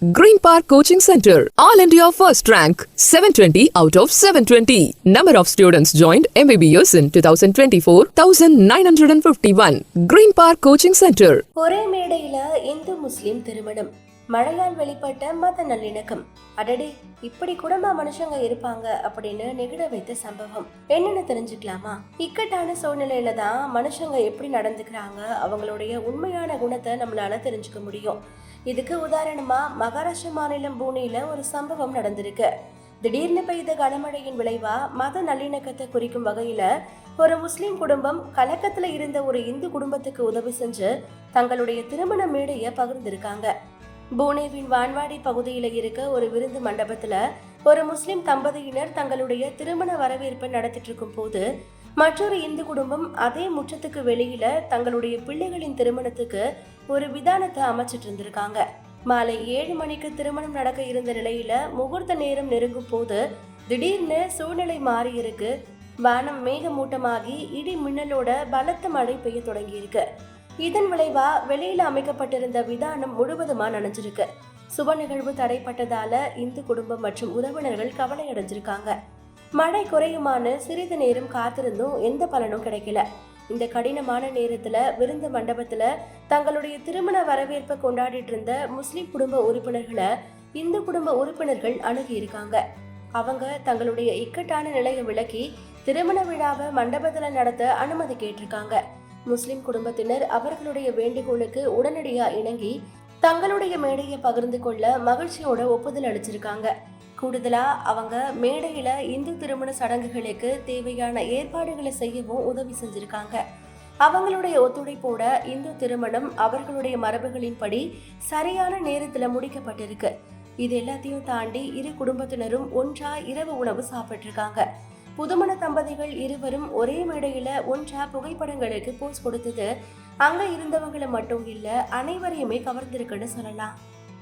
Green Park Coaching Center, All India First Rank, 720 out of 720. Number of students joined MBBS in 2024, 1951. Green Park Coaching Center. ஒரே மேடையில இந்து முஸ்லிம் திருமணம் மழையால் வெளிப்பட்ட மத நல்லிணக்கம். அடடே இப்படி குடும்ப மனுஷங்க இருப்பாங்க அப்படின்னு நெகிட வைத்த சம்பவம். என்னன்னு தெரிஞ்சுக்கலாமா? இக்கட்டான சூழ்நிலையில தான் மனுஷங்க எப்படி நடந்துக்கிறாங்க அவங்களுடைய உண்மையான குணத்தை நம்மளால தெரிஞ்சுக்க முடியும். இதுக்கு உதாரணமா மகாராஷ்டிர மாநிலம் பூனேல ஒரு சம்பவம் நடந்திருக்கு. திடீர்னு பெய்த கனமழையின் விளைவா மத நல்லிணக்கத்தை குறிக்கும் வகையில ஒரு முஸ்லிம் குடும்பம் கலக்கத்துல இருந்த ஒரு இந்து குடும்பத்துக்கு உதவி செஞ்சு தங்களுடைய திருமண மேடையை பகிர்ந்திருக்காங்க. பூனேவின் வான்வாடி பகுதியில் இருக்க ஒரு விருந்து மண்டபத்தில் ஒரு முஸ்லிம் தம்பதியினர் தங்களுடைய திருமண வரவேற்பை நடத்திட்டு இருக்கும் போது மற்றொரு இந்து குடும்பம் அதே முற்றத்துக்கு வெளியில தங்களுடைய பிள்ளைகளின் திருமணத்துக்கு ஒரு விதானத்தை அமைச்சிட்டு இருந்திருக்காங்க. மாலை ஏழு மணிக்கு திருமணம் நடக்க இருந்த நிலையில முகூர்த்த நேரம் நெருங்கும் போது திடீர்னு சூழ்நிலை மாறி இருக்கு. வானம் மேகமூட்டமாகி இடி மின்னலோட பலத்த மழை பெய்ய தொடங்கியிருக்கு இதன் விளைவா வெளியில அமைக்கப்பட்டிருந்த விதானம் முழுவதுமா நனைஞ்சிருக்கு. சுப நிகழ்வு தடைப்பட்டதால இந்து குடும்பம் மற்றும் உறவினர்கள் கவலை அடைஞ்சிருக்காங்க மழை குறையுமான்னு சிறிது நேரம் காத்திருந்தும் எந்த பலனும் கிடைக்கல. இந்த கடினமான நேரத்துல விருந்து மண்டபத்துல தங்களுடைய திருமண வரவேற்பை கொண்டாடிட்டு இருந்த முஸ்லிம் குடும்ப உறுப்பினர்களை இந்து குடும்ப உறுப்பினர்கள் அணுகி இருக்காங்க. அவங்க தங்களுடைய இக்கட்டான நிலையை விளக்கி திருமண விழாவை மண்டபத்துல நடத்த அனுமதி கேட்டிருக்காங்க. முஸ்லிம் குடும்பத்தினர் அவர்களுடைய வேண்டுகோளுக்கு உடனடியாக இணங்கி தங்களுடைய மேடையை பகிர்ந்து கொள்ள மகிழ்ச்சியோட ஒப்புதல் அளிச்சிருக்காங்க. கூடுதலா அவங்க மேடையில இந்து திருமண சடங்குகளுக்கு தேவையான ஏற்பாடுகளை செய்யவும் உதவி செஞ்சிருக்காங்க. அவங்களுடைய ஒத்துழைப்போட இந்து திருமணம் அவர்களுடைய மரபுகளின்படி சரியான நேரத்துல முடிக்கப்பட்டிருக்கு. இது எல்லாத்தையும் தாண்டி இரு குடும்பத்தினரும் ஒன்றா இரவு உணவு சாப்பிட்டு இருக்காங்க புதுமண தம்பதிகள் இருவரும் ஒரே மேடையில ஒன்றா புகைப்படங்களுக்கு போஸ் கொடுத்தது. அங்க இருந்தவங்களை மட்டும் இல்ல அனைவரையுமே கவர்ந்திருக்குன்னு சொல்லலாம்.